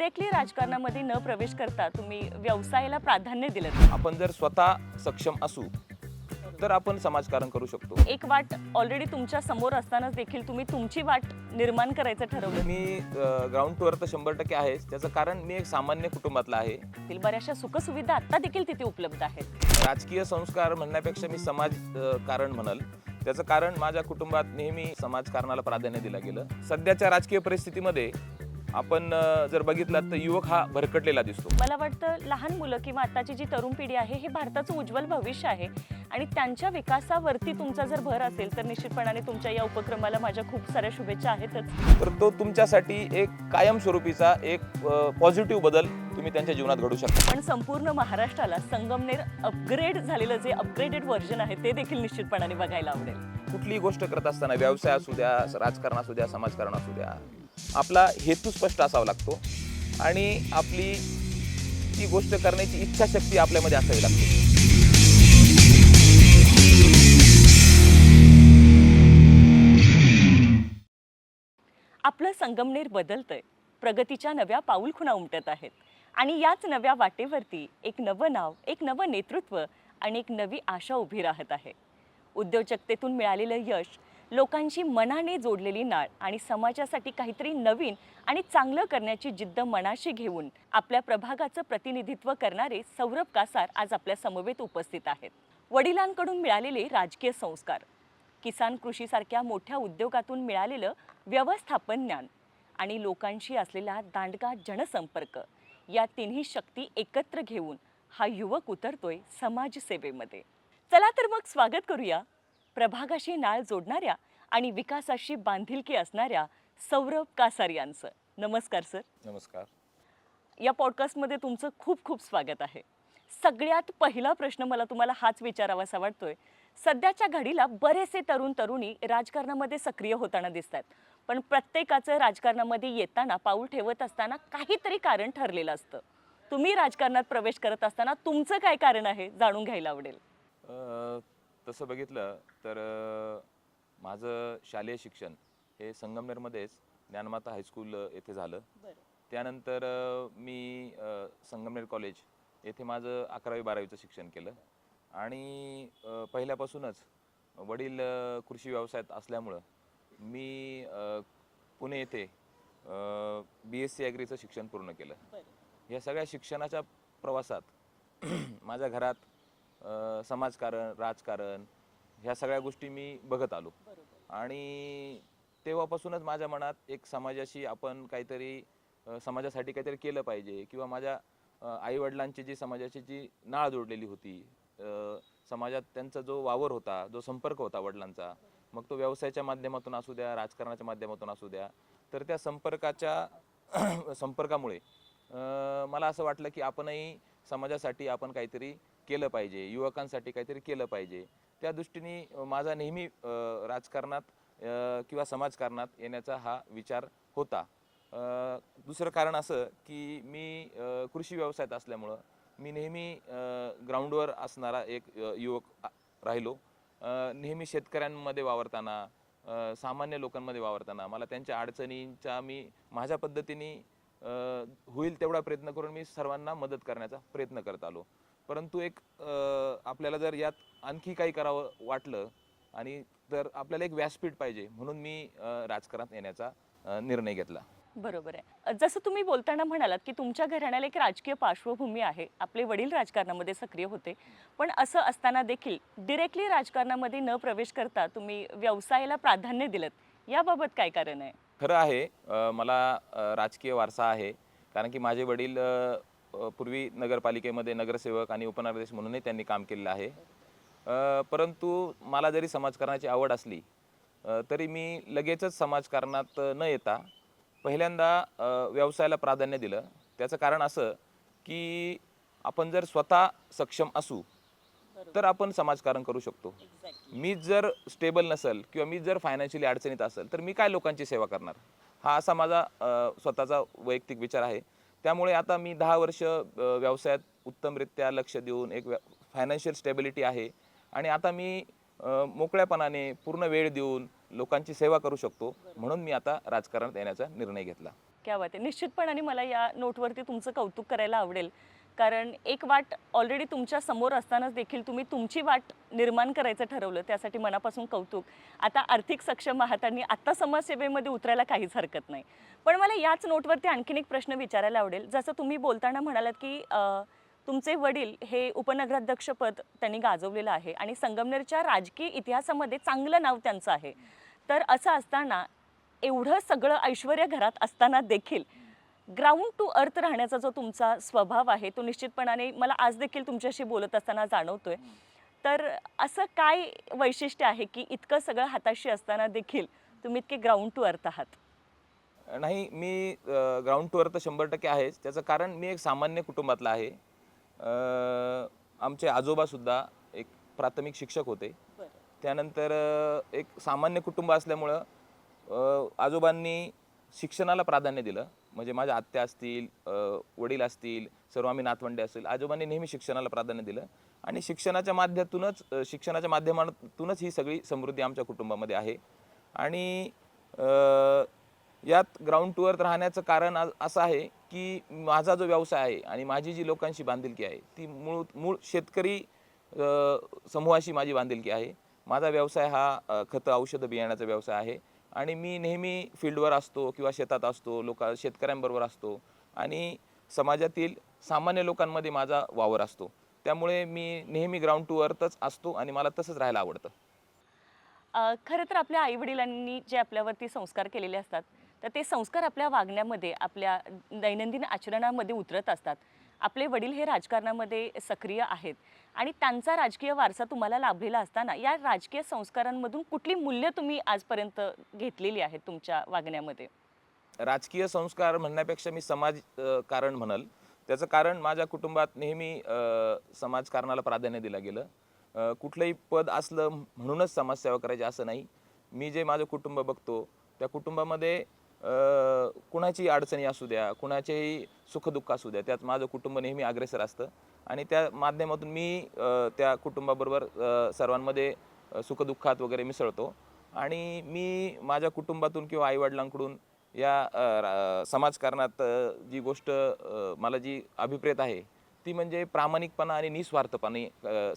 Directly राजकारणामध्ये न प्रवेश करता तुम्ही व्यवसायाला प्राधान्य दिलं. आपण जर स्वतः सक्षम असू तर आपण समाजकारण करू शकतो. एक वाट ऑलरेडी तुमच्यासमोर असतानाच देखील तुम्ही तुमची वाट निर्माण करायचं ठरवलं. मी ग्राउंड टूवर तर शंभर टक्के आहेच. त्याचं कारण मी एक सामान्य कुटुंबातला आहे. बऱ्याचशा सुखसुविधा आता देखील तिथे उपलब्ध आहेत. राजकीय संस्कार म्हणण्यापेक्षा मी समाज कारण म्हणल. त्याचं कारण माझ्या कुटुंबात नेहमी समाजकारणाला प्राधान्य दिलं गेलं. सध्याच्या राजकीय परिस्थितीमध्ये आपण जर बघितलात तर युवक हा भरकटलेला दिसतो. मला वाटतं लहान मुलं किंवा आताची जी तरुण पिढी आहे हे भारताचं उज्ज्वल भविष्य आहे. आणि त्यांच्या विकासावरती तुमचा जर भर असेल तर निश्चितपणाने तुमच्या या उपक्रमाला माझ्या खूप साऱ्या शुभेच्छा आहेतच. तर तो तुमच्यासाठी एक कायमस्वरूपीचा एक पॉझिटिव्ह बदल तुम्ही त्यांच्या जीवनात घडू शकता. पण संपूर्ण महाराष्ट्राला संगमनेर अपग्रेड झालेलं जे अपग्रेडेड व्हर्जन आहे ते देखील निश्चितपणाने बघायला आवडेल. कुठलीही गोष्ट करत असताना व्यवसाय असू द्या राजकारण असू द्या समाजकारण असू द्या आपला हेतू स्पष्ट असावा लागतो आणि आपली ती गोष्ट करण्याची इच्छाशक्ती आपल्यामध्ये असावी लागते. आपलं संगमनेर बदलतंय. प्रगतीच्या नव्या पाऊलखुणा उमटत आहेत. आणि याच नव्या वाटेवरती एक नवं नाव एक नवं नेतृत्व आणि एक नवी आशा उभी राहत आहे. उद्योजकतेतून मिळालेलं यश लोकांची मनाने जोडलेली नाळ आणि समाजासाठी काहीतरी नवीन आणि चांगलं करण्याची जिद्द मनाशी घेऊन आपल्या प्रभागाचं प्रतिनिधित्व करणारे सौरभ कासार आज आपल्या समवेत उपस्थित आहेत. वडिलांकडून मिळालेले राजकीय संस्कार किसान कृषीसारख्या मोठ्या उद्योगातून मिळालेलं व्यवस्थापन ज्ञान आणि लोकांशी असलेला दांडगा जनसंपर्क या तिन्ही शक्ती एकत्र घेऊन हा युवक उतरतोय समाजसेवेमध्ये. चला तर मग स्वागत करूया प्रभागाशी नाळ जोडणाऱ्या आणि विकासाशी बांधिलकी असणाऱ्या सौरभ कासार यांचं. नमस्कार सर. नमस्कार. या पॉडकास्टमध्ये तुमचं खूप खूप स्वागत आहे. सगळ्यात पहिला प्रश्न मला तुम्हाला हाच विचारावासा वाटतोय. सध्याच्या घडीला बरेचसे तरुण तरुणी राजकारणामध्ये सक्रिय होताना दिसत आहेत पण प्रत्येकाचं राजकारणामध्ये येताना पाऊल ठेवत असताना काहीतरी कारण ठरलेलं असतं. तुम्ही राजकारणात प्रवेश करत असताना तुमचं काय कारण आहे जाणून घ्यायला आवडेल. तसं बघितलं तर अ, माझं शालेय शिक्षण हे संगमनेरमध्येच ज्ञानमाता हायस्कूल अ, येथे झालं. त्यानंतर अ, मी अ, संगमनेर कॉलेज येथे माझं अकरावी बारावीचं शिक्षण केलं. आणि अ, पहिल्यापासूनच वडील अ, कृषी व्यवसायात असल्यामुळं मी अ, पुणे येथे बी एस सी ॲग्रीचं शिक्षण पूर्ण केलं. या सगळ्या शिक्षणाच्या प्रवासात माझ्या घरात समाजकारण राजकारण ह्या सगळ्या गोष्टी मी बघत आलो. आणि तेव्हापासूनच माझ्या मनात एक समाजाशी आपण काहीतरी समाजासाठी काहीतरी केलं पाहिजे किंवा माझ्या आई वडिलांची जी समाजाची जी नाळ जोडलेली होती समाजात त्यांचा जो वावर होता जो संपर्क होता वडिलांचा मग तो व्यवसायाच्या माध्यमातून असू द्या राजकारणाच्या माध्यमातून असू द्या तर त्या संपर्काच्या संपर्कामुळे अ, मला असं वाटलं की आपणही समाजासाठी आपण काहीतरी केलं पाहिजे युवकांसाठी काहीतरी केलं पाहिजे. त्या दृष्टीने माझा नेहमी राजकारणात किंवा समाजकारणात येण्याचा हा विचार होता. दुसरं कारण असं की मी कृषी व्यवसायात असल्यामुळं मी नेहमी ग्राउंडवर असणारा एक युवक राहिलो. नेहमी शेतकऱ्यांमध्ये वावरताना सामान्य लोकांमध्ये वावरताना मला त्यांच्या अडचणींच्या मी माझ्या पद्धतीने होईल तेवढा प्रयत्न करून मी सर्वांना मदत करण्याचा प्रयत्न करत आलो. परंतु एक आपल्याला जर यात आणखी काही करावं वाटलं आणि तर आपल्याला एक व्यासपीठ पाहिजे म्हणून मी राजकारणात येण्याचा निर्णय घेतला. बरोबर आहे. जसं तुम्ही बोलताना म्हणालात की तुमच्या घराण्याला एक राजकीय पार्श्वभूमी आहे. आपले वडील राजकारणामध्ये सक्रिय होते. पण असं असताना देखील डिरेक्टली राजकारणामध्ये न प्रवेश करता तुम्ही व्यवसायाला प्राधान्य दिलं याबाबत काय कारण आहे? खरं आहे मला राजकीय वारसा आहे. कारण की माझे वडील पूर्वी नगरपालिकेमध्ये नगरसेवक आणि उपनगराध्यक्ष म्हणूनही त्यांनी काम केलेलं आहे. परंतु मला जरी समाजकारणाची आवड असली तरी मी लगेचच समाजकारणात न येता पहिल्यांदा व्यवसायाला प्राधान्य दिलं. त्याचं कारण असं की आपण जर स्वतः सक्षम असू तर आपण समाजकारण करू शकतो. मी जर स्टेबल नसेल किंवा मी जर फायनान्शियली अडचणीत असेल तर मी काय लोकांची सेवा करणार? हा असा माझा स्वतःचा वैयक्तिक विचार आहे. त्यामुळे आता मी दहा वर्ष व्यवसायात उत्तमरित्या लक्ष देऊन एक फायनान्शियल स्टेबिलिटी आहे. आणि आता मी मोकळ्यापणाने पूर्ण वेळ देऊन लोकांची सेवा करू शकतो म्हणून मी आता राजकारणात येण्याचा निर्णय घेतला. क्या बात आहे. निश्चितपणाने मला या नोटवरती तुमचं कौतुक करायला आवडेल. कारण एक वाट ऑलरेडी तुमच्यासमोर असतानाच देखील तुम्ही तुमची वाट निर्माण करायचं ठरवलं त्यासाठी मनापासून कौतुक. आता आर्थिक सक्षम आहात आणि आत्ता समाजसेवेमध्ये उतरायला काहीच हरकत नाही. पण मला याच नोटवरती आणखीन एक प्रश्न विचारायला आवडेल. जसं तुम्ही बोलताना म्हणालात की तुमचे वडील हे उपनगराध्यक्षपद त्यांनी गाजवलेलं आहे आणि संगमनेरच्या राजकीय इतिहासामध्ये चांगलं नाव त्यांचं आहे. तर असं असताना एवढं सगळं ऐश्वर घरात असताना देखील ग्राउंड टू अर्थ राहण्याचा जो तुमचा स्वभाव आहे तो निश्चितपणाने मला आज देखील तुमच्याशी बोलत असताना जाणवतोय. तर असं काय वैशिष्ट्य आहे की इतकं सगळं हाताशी असताना देखील तुम्ही इतके ग्राउंड टू अर्थ आहात? नाही मी ग्राउंड टूवर तर शंभर टक्के आहेच. त्याचं कारण मी एक सामान्य कुटुंबातला आहे. आमचे आजोबासुद्धा एक प्राथमिक शिक्षक होते. त्यानंतर एक सामान्य कुटुंब असल्यामुळं आजोबांनी शिक्षणाला प्राधान्य दिलं. म्हणजे माझ्या आत्या असतील वडील असतील सर्व आम्ही नातवंडे असतील आजोबांनी नेहमी शिक्षणाला प्राधान्य दिलं. आणि शिक्षणाच्या माध्यमातूनच शिक्षणाच्या माध्यमातूनच ही सगळी समृद्धी आमच्या कुटुंबामध्ये आहे. आणि यात ग्राउंड टूवर राहण्याचं कारण असं आहे की माझा जो व्यवसाय आहे आणि माझी जी लोकांशी बांधिलकी आहे ती मूळ मूळ शेतकरी समूहाशी माझी बांधिलकी आहे. माझा व्यवसाय हा खतं औषधं बियाण्याचा व्यवसाय आहे. आणि मी नेहमी फील्डवर असतो किंवा शेतात असतो लोक शेतकऱ्यांबरोबर असतो आणि समाजातील सामान्य लोकांमध्ये माझा वावर असतो. त्यामुळे मी नेहमी ग्राउंड टू अर्थच असतो आणि मला तसंच राहायला आवडतं. खरं तर आपल्या आईवडिलांनी जे आपल्यावरती संस्कार केलेले असतात तर ते संस्कार आपल्या वागण्यामध्ये आपल्या दैनंदिन आचरणामध्ये उतरत असतात. आपले वडील हे राजकारणामध्ये सक्रिय आहेत. आणि त्यांचा राजकीय वारसा तुम्हाला लाभलेला असताना या राजकीय संस्कारांमधून कुठली मूल्य तुम्ही आजपर्यंत घेतलेली आहेत तुमच्या वागण्यामध्ये? राजकीय संस्कार म्हणण्यापेक्षा मी समाज कारण म्हणाल. त्याचं कारण माझ्या कुटुंबात नेहमी समाजकारणाला प्राधान्य दिलं गेलं. कुठलंही पद असलं म्हणूनच समाजसेवा करायची असं नाही. मी जे माझं कुटुंब बघतो त्या कुटुंबामध्ये कुणाची अडचणी असू द्या कुणाचेही सुखदुःख असू द्या त्यात माझं कुटुंब नेहमी अग्रेसर असतं. आणि त्या माध्यमातून मी त्या कुटुंबाबरोबर सर्वांमध्ये सुखदुःखात वगैरे मिसळतो. आणि मी माझ्या कुटुंबातून किंवा आईवडिलांकडून या समाजकारणात जी गोष्ट मला जी अभिप्रेत आहे ती म्हणजे प्रामाणिकपणा आणि निस्वार्थपणे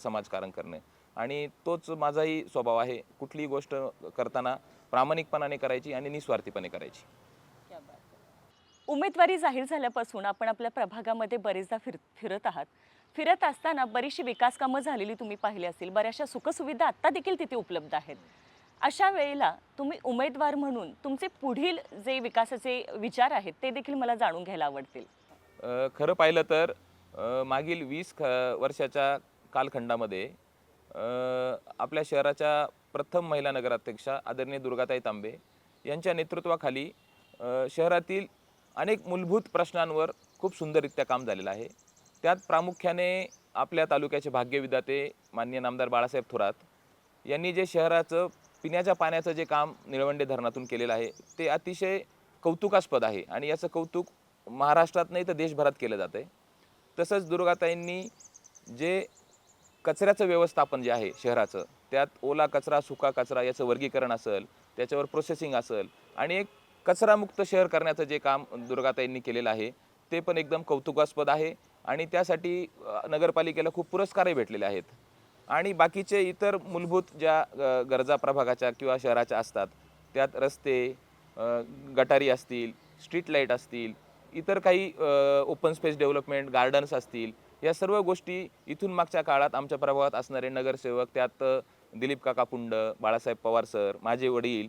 समाजकारण करणे. आणि तोच माझाही स्वभाव आहे. कुठलीही गोष्ट करताना प्रामाणिकपणाने करायची आणि निस्वार्थीपणे करायची. उमेदवारी जाहीर झाल्यापासून आपण आपल्या प्रभागामध्ये बरेचदा फिर फिरत आहात. फिरत असताना बरीचशी विकास कामं झालेली तुम्ही पाहिली असतील. बऱ्याचशा सुखसुविधा आत्ता देखील तिथे उपलब्ध आहेत. अशा वेळेला तुम्ही उमेदवार म्हणून तुमचे पुढील जे विकासाचे विचार आहेत ते देखील मला जाणून घ्यायला आवडतील. खरं पाहिलं तर मागील वीस ख वर्षाच्या कालखंडामध्ये आपल्या शहराच्या प्रथम महिला नगराध्यक्षा आदरणीय दुर्गाताई तांबे यांच्या नेतृत्वाखाली शहरातील अनेक मूलभूत प्रश्नांवर खूप सुंदररित्या काम झालेलं आहे. त्यात प्रामुख्याने आपल्या तालुक्याचे भाग्यविदाते माननीय नामदार बाळासाहेब थोरात यांनी जे शहराचं पिण्याच्या पाण्याचं जे काम निळवंडे धरणातून केलेलं आहे ते अतिशय कौतुकास्पद आहे आणि याचं कौतुक महाराष्ट्रात नाही तर देशभरात केलं जातं आहे. तसंच दुर्गाताईंनी जे कचऱ्याचं व्यवस्थापन जे आहे शहराचं त्यात ओला कचरा सुका कचरा याचं वर्गीकरण असेल त्याच्यावर प्रोसेसिंग असेल आणि एक कचरामुक्त शहर करण्याचं जे काम दुर्गाताईंनी केलेलं आहे ते पण एकदम कौतुकास्पद आहे आणि त्यासाठी नगरपालिकेला खूप पुरस्कारही भेटलेले आहेत. आणि बाकीचे इतर मूलभूत ज्या गरजा प्रभागाच्या किंवा शहराच्या असतात त्यात रस्ते गटारी असतील स्ट्रीट लाइट असतील इतर काही ओपन स्पेस डेव्हलपमेंट गार्डन्स असतील या सर्व गोष्टी इथून मागच्या काळात आमच्या प्रभावात असणारे नगरसेवक त्यात दिलीप काका पुंड बाळासाहेब पवार सर माझे वडील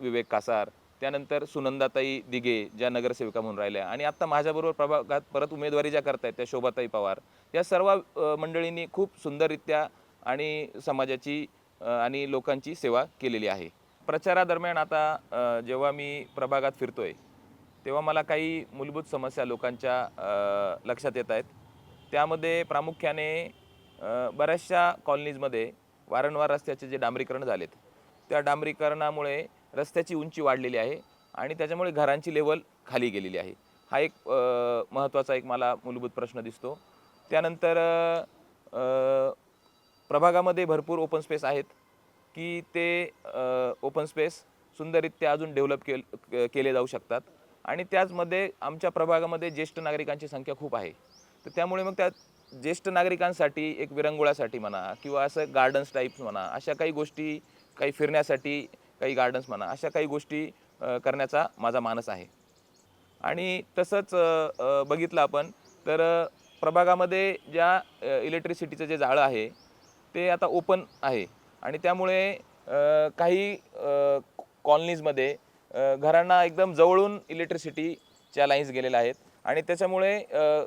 विवेक कासार त्यानंतर सुनंदाताई दिघे ज्या नगरसेविका म्हणून राहिल्या. आणि आत्ता माझ्याबरोबर प्रभागात परत उमेदवारी ज्या करतायत त्या शोभाताई पवार. या सर्व मंडळींनी खूप सुंदररित्या आणि समाजाची आणि लोकांची सेवा केलेली आहे. प्रचारादरम्यान आता जेव्हा मी प्रभागात फिरतोय तेव्हा मला काही मूलभूत समस्या लोकांच्या लक्षात येत आहेत. त्यामध्ये प्रामुख्याने बऱ्याचशा कॉलनीजमध्ये वारंवार रस्त्याचे जे डांबरीकरण झालेत त्या डांबरीकरणामुळे रस्त्याची उंची वाढलेली आहे आणि त्याच्यामुळे घरांची लेवल खाली गेलेली आहे. हा एक महत्त्वाचा एक मला मूलभूत प्रश्न दिसतो. त्यानंतर प्रभागामध्ये भरपूर ओपन स्पेस आहेत की ते ओपन स्पेस सुंदररित्या अजून डेव्हलप केल केले जाऊ शकतात. आणि त्याचमध्ये आमच्या प्रभागामध्ये ज्येष्ठ नागरिकांची संख्या खूप आहे. तर त्यामुळे मग त्या ज्येष्ठ नागरिकांसाठी एक विरंगुळासाठी म्हणा किंवा असं गार्डन्स टाईप्स म्हणा अशा काही गोष्टी काही फिरण्यासाठी काही गार्डन्स म्हणा अशा काही गोष्टी करण्याचा माझा मानस आहे. आणि तसंच बघितलं आपण तर प्रभागामध्ये ज्या इलेक्ट्रिसिटीचं जे जाळं आहे ते आता ओपन आहे. आणि त्यामुळे काही कॉलनीजमध्ये घरांना एकदम जवळून इलेक्ट्रिसिटीच्या लाईन्स गेलेल्या आहेत. आणि त्याच्यामुळे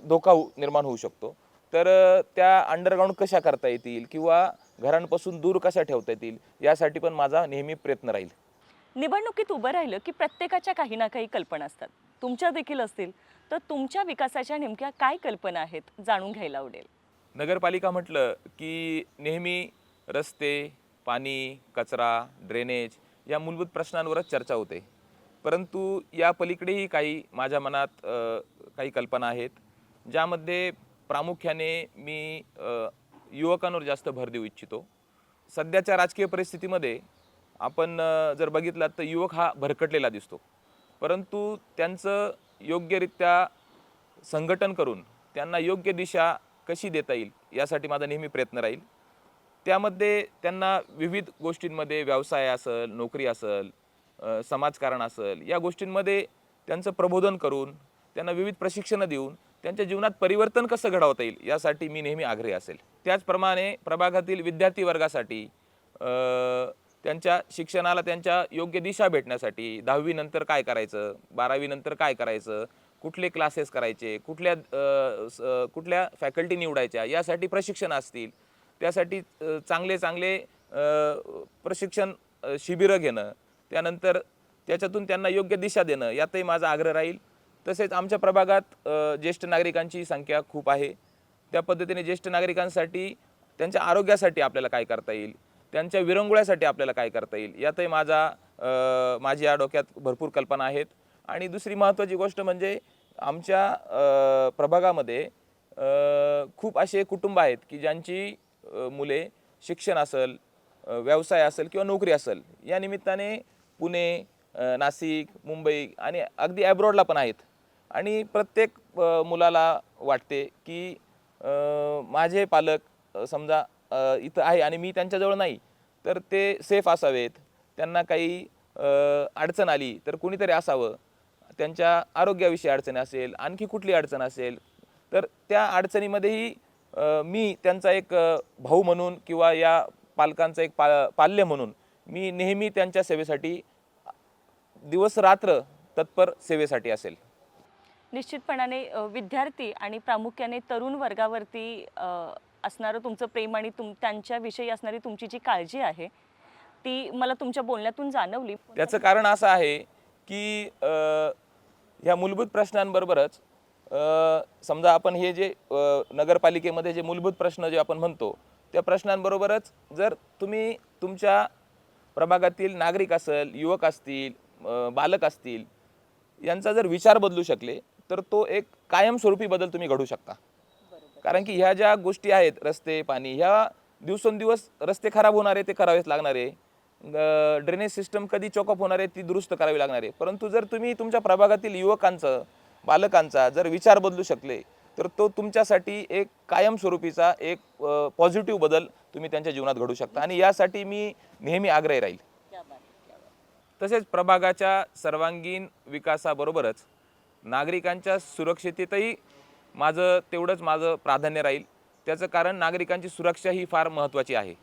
धोका होऊ- निर्माण होऊ शकतो. तर त्या अंडरग्राऊंड कशा करता येतील किंवा घरांपासून दूर कशा ठेवता येतील यासाठी पण माझा नेहमी प्रयत्न राहील. निवडणुकीत उभं राहिलं की प्रत्येकाच्या काही ना काही कल्पना असतात. तुमच्या देखील असतील. तर तुमच्या विकासाच्या नेमक्या काय कल्पना आहेत जाणून घ्यायला आवडेल. नगरपालिका म्हटलं की नेहमी रस्ते पाणी कचरा ड्रेनेज या मूलभूत प्रश्नांवरच चर्चा होते. परंतु या पलीकडेही काही माझ्या मनात काही कल्पना आहेत. ज्यामध्ये प्रामुख्याने मी युवकांवर जास्त भर देऊ इच्छितो. सध्याच्या राजकीय परिस्थितीमध्ये आपण जर बघितलात तर युवक हा भरकटलेला दिसतो. परंतु त्यांचं योग्यरित्या संघटन करून त्यांना योग्य दिशा कशी देता येईल यासाठी माझा नेहमी प्रयत्न राहील. त्यामध्ये त्यांना विविध गोष्टींमध्ये व्यवसाय असेल नोकरी असेल समाजकारण असेल या गोष्टींमध्ये त्यांचं प्रबोधन करून त्यांना विविध प्रशिक्षणं देऊन त्यांच्या जीवनात परिवर्तन कसं घडवता येईल यासाठी मी नेहमी आग्रही असेल. त्याचप्रमाणे प्रभागातील विद्यार्थी वर्गासाठी त्यांच्या शिक्षणाला त्यांच्या योग्य दिशा भेटण्यासाठी दहावीनंतर काय करायचं बारावीनंतर काय करायचं कुठले क्लासेस करायचे कुठल्या स- कुठल्या फॅकल्टी निवडायच्या यासाठी प्रशिक्षण असतील. त्यासाठी चांगले चांगले प्रशिक्षण शिबिरं घेणं त्यानंतर त्याच्यातून त्यांना योग्य दिशा देणं यातही माझा आग्रह राहील. तसेच आमच्या प्रभागात ज्येष्ठ नागरिकांची संख्या खूप आहे. त्या पद्धतीने ज्येष्ठ नागरिकांसाठी त्यांच्या आरोग्यासाठी आपल्याला काय करता येईल? त्यांच्या विरंगुळ्यासाठी आपल्याला काय करता येईल? यातही माझा माझी या डोक्यात भरपूर कल्पना आहेत. आणि दुसरी महत्त्वाची गोष्ट म्हणजे आमच्या प्रभागामध्ये खूप असे कुटुंब आहेत की ज्यांची मुले शिक्षण असेल व्यवसाय असेल किंवा नोकरी असेल या निमित्ताने पुणे नाशिक मुंबई आणि अगदी ॲब्रॉडला पण आहेत. आणि प्रत्येक मुलाला वाटते की माझे पालक समजा इथं आहे आणि मी त्यांच्याजवळ नाही तर ते सेफ असावेत. त्यांना काही अडचण आली तर कुणीतरी असावं. त्यांच्या आरोग्याविषयी अडचण असेल आणखी कुठली अडचण असेल तर त्या अडचणीमध्येही मी त्यांचा एक भाऊ म्हणून किंवा या पालकांचा एक पा पाल्य म्हणून मी नेहमी त्यांच्या सेवेसाठी दिवस रात्र तत्पर सेवेसाठी असेल. निश्चितपणाने विद्यार्थी आणि प्रामुख्याने तरुण वर्गावरती असणारं तुमचं प्रेम आणि तुम त्यांच्याविषयी असणारी तुमची जी काळजी आहे ती मला तुमच्या बोलण्यातून जाणवली. त्याचं कारण असं आहे की ह्या मूलभूत प्रश्नांबरोबरच समजा आपण हे जे नगरपालिकेमध्ये जे मूलभूत प्रश्न जे आपण म्हणतो त्या प्रश्नांबरोबरच जर तुम्ही तुमच्या प्रभागातील नागरिक असेल युवक असतील बालक असतील यांचा जर विचार बदलू शकले तर तो एक कायमस्वरूपी बदल तुम्ही घडू शकता. कारण की ह्या ज्या गोष्टी आहेत रस्ते पाणी ह्या दिवसेंदिवस रस्ते खराब होणारे ते करावेच लागणारे ड्रेनेज सिस्टम कधी चॉकअप होणार आहे ती दुरुस्त करावी लागणार आहे. परंतु जर तुम्ही तुमच्या प्रभागातील युवकांचं बालकांचा जर विचार बदलू शकले तर तो तुमच्यासाठी एक कायमस्वरूपीचा एक पॉझिटिव्ह बदल तुम्ही त्यांच्या जीवनात घडू शकता. आणि यासाठी मी नेहमी आग्रही राहील. तसेच प्रभागाच्या सर्वांगीण विकासाबरोबरच नागरिकांच्या सुरक्षितेतही माझं तेवढंच माझं प्राधान्य राहील. त्याचं कारण नागरिकांची सुरक्षा ही फार महत्त्वाची आहे.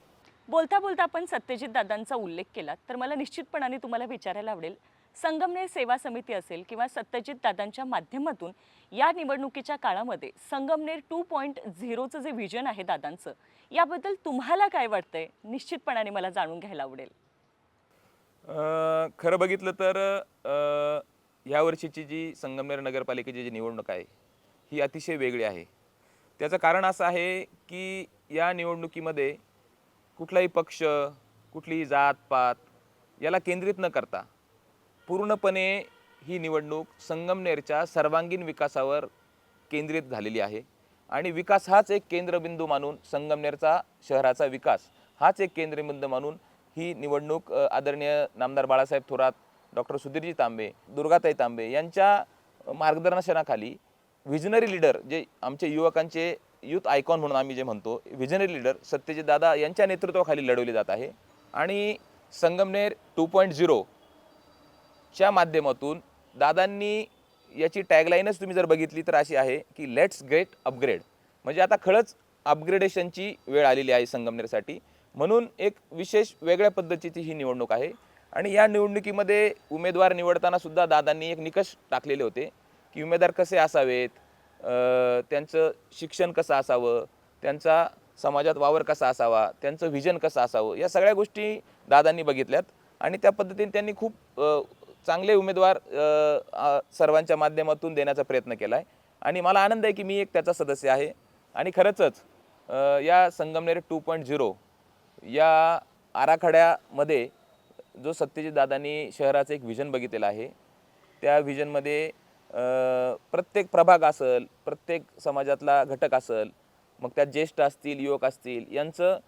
बोलता बोलता आपण सत्यजित दादांचा उल्लेख केला तर मला निश्चितपणाने तुम्हाला विचारायला आवडेल संगमनेर सेवा समिती असेल किंवा सत्यजित दादांच्या माध्यमातून या निवडणुकीच्या काळामध्ये संगमनेर टू पॉईंट झिरोचं जे व्हिजन आहे दादांचं याबद्दल तुम्हाला काय वाटतंय? निश्चितपणाने मला जाणून घ्यायला आवडेल. खरं बघितलं तर ह्या वर्षीची जी संगमनेर नगरपालिकेची जी निवडणूक आहे ही अतिशय वेगळी आहे. त्याचं कारण असं आहे की या निवडणुकीमध्ये कुठलाही पक्ष कुठलीही जातपात याला केंद्रित न करता पूर्णपणे ही निवडणूक संगमनेरच्या सर्वांगीण विकासावर केंद्रित झालेली आहे. आणि विकास हाच एक केंद्रबिंदू मानून संगमनेरचा शहराचा विकास हाच एक केंद्रबिंदू मानून ही निवडणूक आदरणीय नामदार बाळासाहेब थोरात डॉक्टर सुधीरजी तांबे दुर्गाताई तांबे यांच्या मार्गदर्शनाखाली व्हिजनरी लीडर जे आमचे युवकांचे युथ आयकॉन म्हणून आम्ही जे म्हणतो व्हिजनरी लीडर सत्यजित दादा यांच्या नेतृत्वाखाली लढवली जात आहे. आणि संगमनेर टू पॉईंट झिरो च्या माध्यमातून दादांनी याची टॅगलाईनच तुम्ही जर बघितली तर अशी आहे की लेट्स गेट अपग्रेड म्हणजे आता खरंच अपग्रेडेशनची वेळ आलेली आहे संगमनेरसाठी. म्हणून एक विशेष वेगळ्या पद्धतीची ही निवडणूक आहे. आणि या निवडणुकीमध्ये उमेदवार निवडताना सुद्धा दादांनी एक निकष टाकलेले होते की उमेदवार कसे असावेत त्यांचं शिक्षण कसं असावं त्यांचा समाजात वावर कसा असावा त्यांचं व्हिजन कसं असावं या सगळ्या गोष्टी दादांनी बघितल्यात. आणि त्या पद्धतीने त्यांनी खूप चांगले उमेदवार सर्वांच्या माध्यमातून देण्याचा प्रयत्न केला आहे आणि मला आनंद आहे की मी एक त्याचा सदस्य आहे. आणि खरंचच या संगमनेर टू पॉईंट झिरो या आराखड्यामध्ये जो सत्यजित दादांनी शहराचं एक व्हिजन बघितलेलं आहे त्या व्हिजनमध्ये प्रत्येक प्रभाग असेल प्रत्येक समाजातला घटक असेल मग त्यात ज्येष्ठ असतील युवक असतील यांचं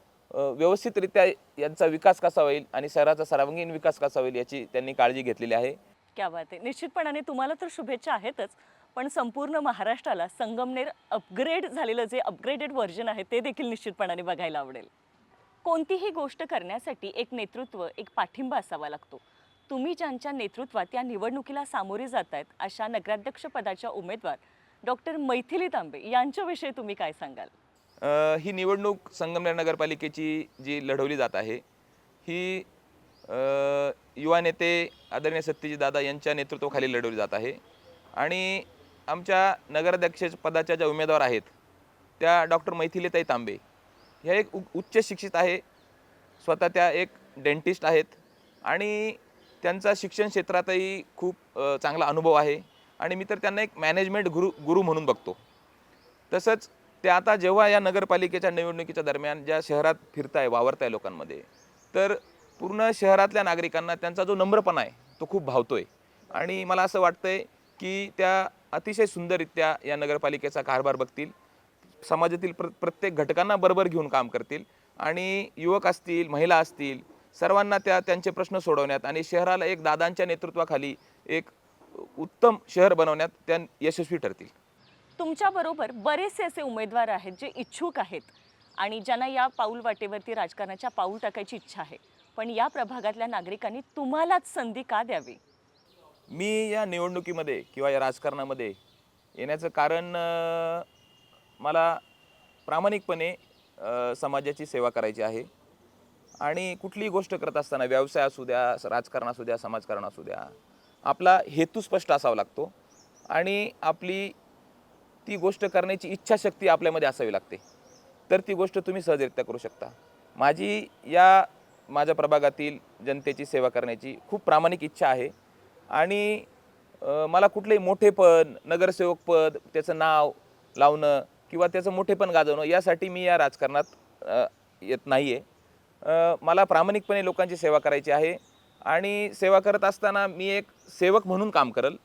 व्यवस्थितरित्या यांचा विकास कसा होईल आणि शहराचा सर्वांगीण विकास कसा होईल याची त्यांनी काळजी घेतलेली आहे. क्या बात आहे. निश्चितपणाने तुम्हाला तर शुभेच्छा आहेतच पण संपूर्ण महाराष्ट्राला संगमनेर अपग्रेड झालेलं जे अपग्रेडेड व्हर्जन आहे ते देखील निश्चितपणाने बघायला आवडेल. कोणतीही गोष्ट करण्यासाठी एक नेतृत्व एक पाठिंबा असावा लागतो. तुम्ही ज्यांच्या नेतृत्वात या निवडणुकीला सामोरे जात आहेत अशा नगराध्यक्षपदाच्या उमेदवार डॉक्टर मैथिली तांबे यांच्याविषयी तुम्ही काय सांगाल? अ, ही निवडणूक संगमनेर नगरपालिकेची जी लढवली जात आहे ही अ, युवा नेते आदरणीय सत्यजी दादा यांच्या नेतृत्वाखाली लढवली जात आहे. आणि आमच्या नगराध्यक्ष पदाच्या ज्या उमेदवार आहेत त्या डॉक्टर मैथिलीताई तांबे ह्या एक उ उच्च शिक्षित आहे. स्वतः त्या एक डेंटिस्ट आहेत. आणि त्यांचा शिक्षण क्षेत्रातही खूप चांगला अनुभव आहे. आणि मी तर त्यांना एक मॅनेजमेंट गुरु गुरु म्हणून बघतो. तसंच ते आता जेव्हा या नगरपालिकेच्या निवडणुकीच्या दरम्यान ज्या शहरात फिरताय वावरताय लोकांमध्ये तर पूर्ण शहरातल्या नागरिकांना त्यांचा जो नम्रपणा आहे तो खूप भावतो आहे आणि मला असं वाटतं आहे की त्या अतिशय सुंदररित्या या नगरपालिकेचा कारभार बघतील. समाजातील प्र प्रत्येक घटकांना बरोबर घेऊन काम करतील. आणि युवक असतील महिला असतील सर्वांना त्या त्यांचे प्रश्न सोडवण्यात आणि शहराला एक दादांच्या नेतृत्वाखाली एक उत्तम शहर बनवण्यात त्या यशस्वी ठरतील. तुमच्याबरोबर बरेचसे असे उमेदवार आहेत जे इच्छुक आहेत आणि ज्यांना या पाऊल वाटेवरती राजकारणाच्या पाऊल टाकायची इच्छा आहे. पण या प्रभागातल्या नागरिकांनी तुम्हालाच संधी का द्यावी? मी या निवडणुकीमध्ये किंवा या राजकारणामध्ये येण्याचं कारण मला प्रामाणिकपणे समाजाची सेवा करायची आहे. आणि कुठलीही गोष्ट करत असताना व्यवसाय असू द्या राजकारण असू द्या समाजकारण असू द्या आपला हेतू स्पष्ट असावा लागतो. आणि आपली ती गोष्ट करण्याची इच्छाशक्ती आपल्यामध्ये असावी लागते. तर ती गोष्ट तुम्ही सहजरित्या करू शकता. माझी या माझ्या प्रभागातील जनतेची सेवा करण्याची खूप प्रामाणिक इच्छा आहे. आणि मला कुठलंही मोठेपण नगरसेवक पद त्याचं नाव लावणं किंवा त्याचं मोठेपण गाजवणं यासाठी मी या राजकारणात येत नाही आहे मला प्रामाणिकपणे लोकांची सेवा करायची आहे आणि सेवा करत असताना मी एक सेवक म्हणून काम करल.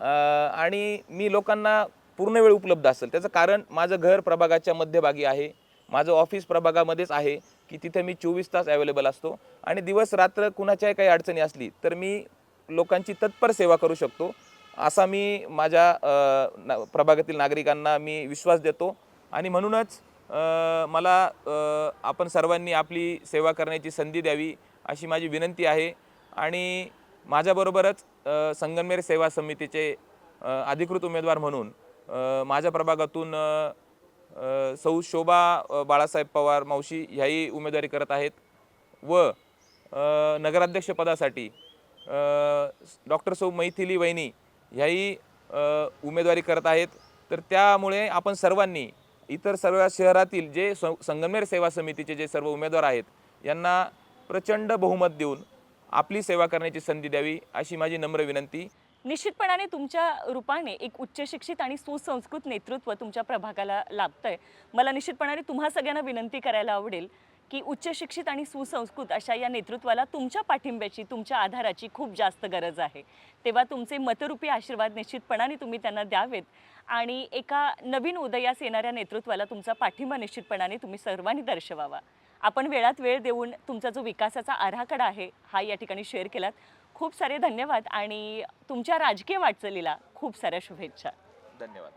आणि मी लोकांना पूर्ण वेळ उपलब्ध असेल. त्याचं कारण माझं घर प्रभागाच्या मध्यभागी आहे. माझं ऑफिस प्रभागामध्येच आहे की तिथे मी चोवीस तास अवेलेबल असतो आणि दिवस रात्र कुणाच्याही काही अडचणी असली तर मी लोकांची तत्पर सेवा करू शकतो. असा मी माझ्या ना- प्रभागातील नागरिकांना मी विश्वास देतो. आणि म्हणूनच मला आपण सर्वांनी आपली सेवा करण्याची संधी द्यावी अशी माझी विनंती आहे. आणि माझ्याबरोबरच संगनमेर संगमनेर सेवा समितीचे अधिकृत उमेदवार म्हणून माझ्या प्रभागातून सौ शोभा बाळासाहेब पवार मावशी ह्याही उमेदवारी करत आहेत. व नगराध्यक्षपदासाठी डॉक्टर सौ मैथिली वहिनी ह्याही उमेदवारी करत आहेत. तर त्यामुळे आपण सर्वांनी इतर सर्व शहरातील जे स संगमनेर सेवा समितीचे जे सर्व उमेदवार आहेत यांना प्रचंड बहुमत देऊन आपली सेवा करण्याची संधी द्यावी अशी माझी नम्र विनंती. निश्चितपणाने तुमच्या रूपाने एक उच्च शिक्षित आणि सुसंस्कृत नेतृत्व तुमच्या प्रभागाला लाभतंय. मला निश्चितपणाने तुम्हा सगळ्यांना विनंती करायला आवडेल. की उच्च शिक्षित आणि सुसंस्कृत अशा या नेतृत्वाला तुमच्या पाठिंब्याची तुमच्या आधाराची खूप जास्त गरज आहे. तेव्हा तुमचे मतरूपी आशीर्वाद निश्चितपणाने तुम्ही त्यांना द्यावेत आणि एका नवीन उदयास येणाऱ्या नेतृत्वाला तुमचा पाठिंबा निश्चितपणाने तुम्ही सर्वांनी दर्शवावा. आपण वेळात वेळ देऊन तुमचा जो विकासाचा आराखडा आहे हा या ठिकाणी शेअर केलात. खूप सारे धन्यवाद आणि तुमच्या राजकीय वाटचालीला खूप साऱ्या शुभेच्छा. धन्यवाद.